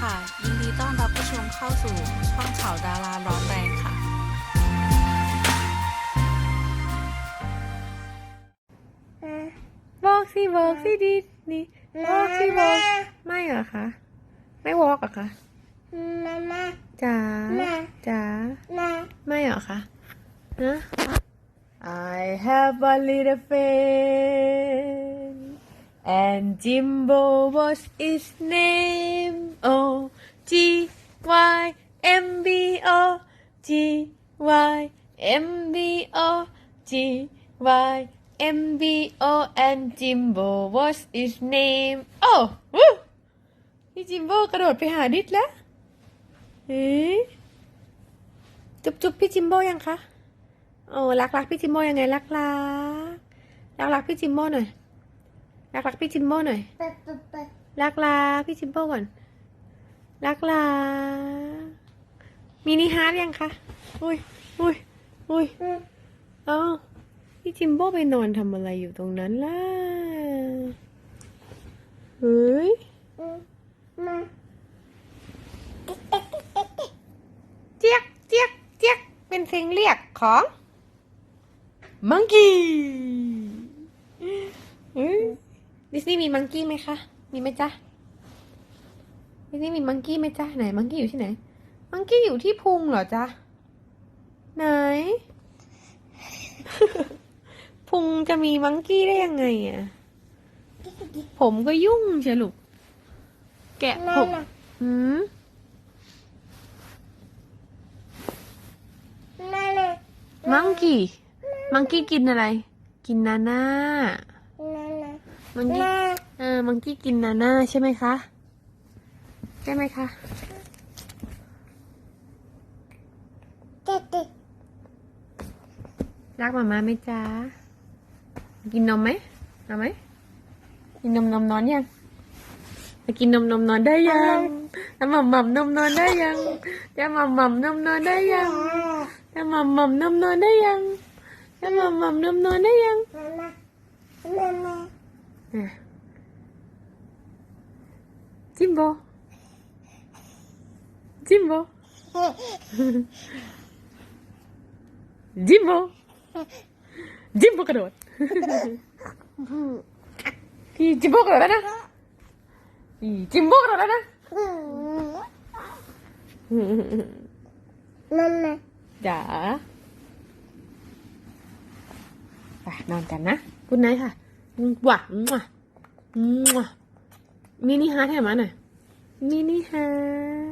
ค่ะ ยินดีต้อนรับผู้ชมเข้าสู่ช่องข่าวดาราร้อนแรงค่ะ บอกสิบอกสิดีนี่บอกสิบอกไม่เหรอคะ ไม่วอกเหรอคะมามาจ๋าแม่จ๋ามาไม่เหรอคะนะ I have a little friend and Jimbo was his name O G Y M B O G Y M B O G Y M B O and Jimbo was his name โอ้วู้พี่จิมโบกระโดดไปหาดิดแล้วเอ๊จุ๊บจุบพี่จิมโบยังคะโอ้รักรักพี่จิมโบยังไงรักรักรักรักพี่จิมโบหน่อย รักรักพี่จิมโบหน่อยเปิดเปิดเปิดรักรักพี่จิมโบก่อน รักรักมินิฮาร์ดยังคะ อุ้ยอุ้ยอุ้ยอืมเอ้าพี่จิมโบไปนอนทำอะไรอยู่ตรงนั้นล่ะ เฮ้ยอืมมาเจี๊ยกเจี๊ยกเจี๊ยกเป็นเสียงเรียกของมังกี้ ดิสนีย์มีมังกี้ไหมคะ มีไหมจ๊ะ ดิสนีย์มีมังกี้ไหมจ๊ะ ไหนมังกี้อยู่ที่ไหน มังกี้อยู่ที่พุงเหรอจ๊ะ ไหน พุงจะมีมังกี้ได้ยังไงอะ ผมก็ยุ่งเชียวลูก แกะมาผมมาหืมมามามังกี้ มังกี้กินอะไร กินนาน่า มามามังกี้มาเออมังกี้กินนาน่าใช่ไหมคะ ใช่ไหมคะเด็ดเด็ดรักมาม่าไหมจ๊ะกินนมไหมเอาไหมกินนมนมนอนยังจะกินนมนมนอนได้ยังจะหม่ำหม่ำนมนอนได้ยังจะหม่ำหม่ำนมนอนได้ยังจะหม่ำหม่ำนมนอนได้ยังจะหม่ำหม่ำนมนอนได้ยัง มามามามาอะจิมโบจิมโบจิมโบจิมโบกระโดดพี่จิมโบกระโดดแล้วนะพี่จิมโบกระโดดแล้วนะมามาจ๋าไปนอนกันนะกุนไนค่ะ หวังว่ะมินิฮาร์ทให้มาหน่อยมินิฮาร์